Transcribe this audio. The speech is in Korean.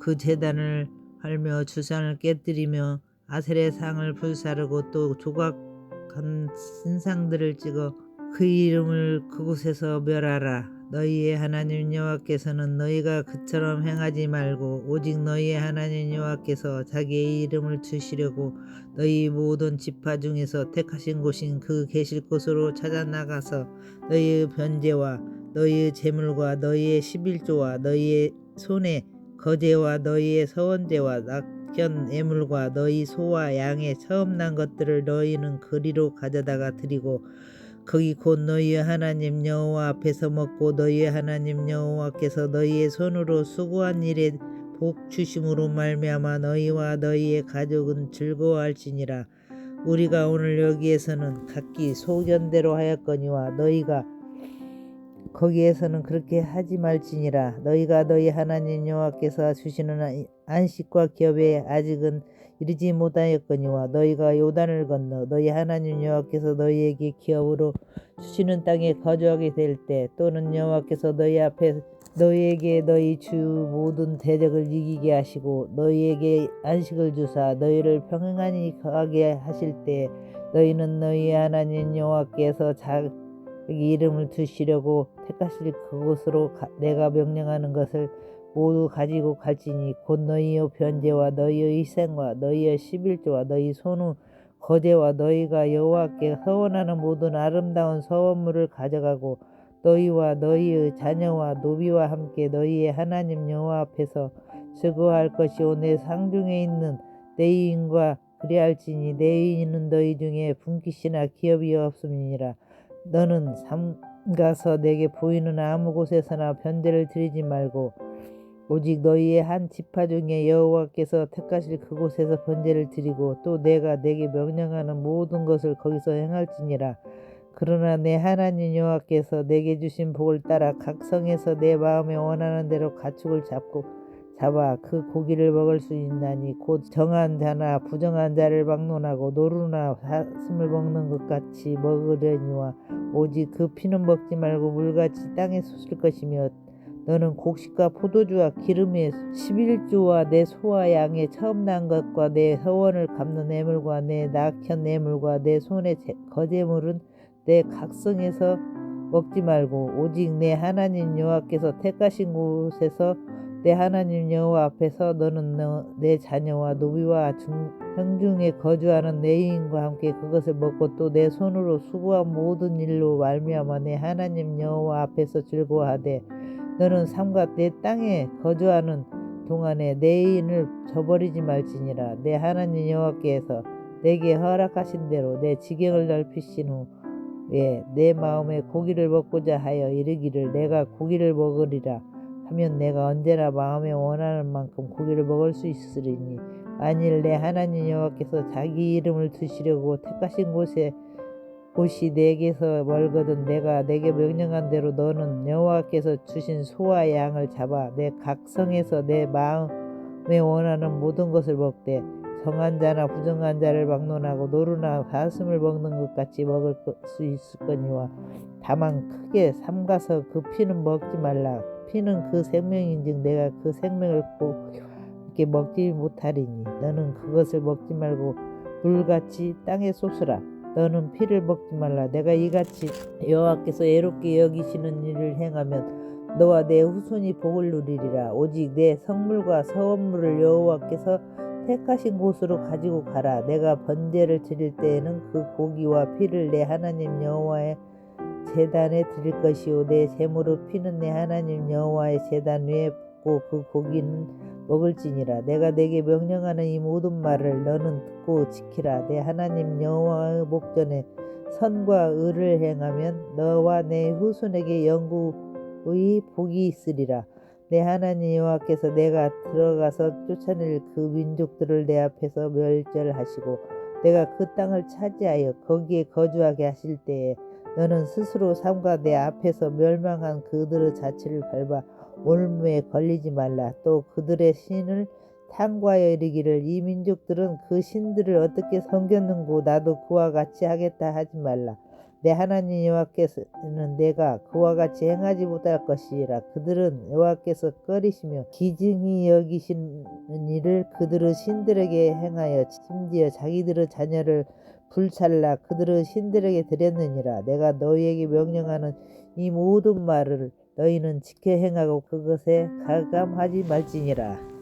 그 재단을 헐며 주산을 깨뜨리며 아셀의 상을 불사르고 또 조각한 신상들을 찍어 그 이름을 그곳에서 멸하라. 너희의 하나님 여호와께서는 너희가 그처럼 행하지 말고 오직 너희의 하나님 여호와께서 자기의 이름을 두시려고 너희 모든 지파 중에서 택하신 곳인 그 계실 곳으로 찾아 나가서 너희의 변제와 너희의 재물과 너희의 십일조와 너희의 손에 거제와 너희의 서원제와 낙견 애물과 너희 소와 양의 처음 난 것들을 너희는 그리로 가져다가 드리고 거기 곧 너희의 하나님 여호와 앞에서 먹고 너희의 하나님 여호와께서 너희의 손으로 수고한 일에 복 주심으로 말미암아 너희와 너희의 가족은 즐거워할지니라. 우리가 오늘 여기에서는 각기 소견대로 하였거니와 너희가 거기에서는 그렇게 하지 말지니라. 너희가 너희 하나님 여호와께서 주시는 안식과 기업에 아직은 이르지 못하였거니와 너희가 요단을 건너 너희 하나님 여호와께서 너희에게 기업으로 주시는 땅에 거주하게 될 때 또는 여호와께서 너희 앞에 너희에게 너희 주 모든 대적을 이기게 하시고 너희에게 안식을 주사 너희를 평안히 거하게 하실 때 너희는 너희 하나님 여호와께서 자 기 이름을 두시려고 택하실 그곳으로 가, 내가 명령하는 것을 모두 가지고 갈지니 곧 너희의 변제와 너희의 희생과 너희의 십일조와 너희 손의 거제와 너희가 여호와께 서원하는 모든 아름다운 서원물을 가져가고 너희와 너희의 자녀와 노비와 함께 너희의 하나님 여호와 앞에서 즐거워할 것이오 내 상중에 있는 내 이인과 그리할지니 내 이인은 너희 중에 분깃이나 기업이 없음이니라 너는 삼가서 내게 보이는 아무 곳에서나 변제를 드리지 말고 오직 너희의 한 지파 중에 여호와께서 택하실 그곳에서 번제를 드리고 또 내가 내게 명령하는 모든 것을 거기서 행할지니라. 그러나 내 하나님 여호와께서 내게 주신 복을 따라 각 성에서 내 마음에 원하는 대로 가축을 잡고 잡아 그 고기를 먹을 수 있나니 곧 정한 자나 부정한 자를 막론하고 노루나 사슴을 먹는 것 같이 먹으려니와 오직 그 피는 먹지 말고 물같이 땅에 솟을 것이며 너는 곡식과 포도주와 기름의 11조와 내 소와 양의 처음 난 것과 내 서원을 갚는 애물과 내 낙현 애물과 내 손의 거제물은 내 각성에서 먹지 말고 오직 내 하나님 여호와께서 택하신 곳에서 내 하나님 여호와 앞에서 너는 너, 내 자녀와 노비와 중, 형중에 거주하는 내 인과 함께 그것을 먹고 또 내 손으로 수고한 모든 일로 말미암아 내 하나님 여호와 앞에서 즐거워하되 너는 삼가 내 땅에 거주하는 동안에 내 인을 저버리지 말지니라. 내 하나님 여호와께서 내게 허락하신 대로 내 지경을 넓히신 후에 내 마음에 고기를 먹고자 하여 이르기를 내가 고기를 먹으리라 하면 내가 언제나 마음에 원하는 만큼 고기를 먹을 수 있으리니 만일 내 하나님 여호와께서 자기 이름을 두시려고 택하신 곳에 곳이 내게서 멀거든 내가 내게 명령한 대로 너는 여호와께서 주신 소와 양을 잡아 내 각성에서 내 마음에 원하는 모든 것을 먹되 정한 자나 부정한 자를 막론하고 노루나 가슴을 먹는 것 같이 먹을 수 있을 거니와 다만 크게 삼가서 그 피는 먹지 말라 피는 그 생명인즉 내가 그 생명을 꼭 이렇게 먹지 못하리니 너는 그것을 먹지 말고 물같이 땅에 쏟으라 너는 피를 먹지 말라. 내가 이같이 여호와께서 애롭게 여기시는 일을 행하면 너와 내 후손이 복을 누리리라. 오직 내 성물과 서원물을 여호와께서 택하신 곳으로 가지고 가라. 내가 번제를 드릴 때에는 그 고기와 피를 내 하나님 여호와의 재단에 드릴 것이요 내 재물의 피는 내 하나님 여호와의 재단 위에 붓고 그 고기는 먹을지니라. 내가 내게 명령하는 이 모든 말을 너는 듣고 지키라. 내 하나님 여호와의 목전에 선과 의를 행하면 너와 내 후손에게 영구의 복이 있으리라. 내 하나님 여호와께서 내가 들어가서 쫓아낼 그 민족들을 내 앞에서 멸절하시고 내가 그 땅을 차지하여 거기에 거주하게 하실 때에 너는 스스로 삼가 내 앞에서 멸망한 그들의 자취를 밟아 올무에 걸리지 말라. 또 그들의 신을 탕과하여 이르기를 이 민족들은 그 신들을 어떻게 섬겼는고 나도 그와 같이 하겠다 하지 말라 내 하나님 여호와께서는 내가 그와 같이 행하지 못할 것이라 그들은 여호와께서 꺼리시며 기증히 여기시는 일을 그들의 신들에게 행하여 심지어 자기들의 자녀를 불찰라 그들의 신들에게 드렸느니라. 내가 너희에게 명령하는 이 모든 말을 너희는 지켜 행하고 그것에 가감하지 말지니라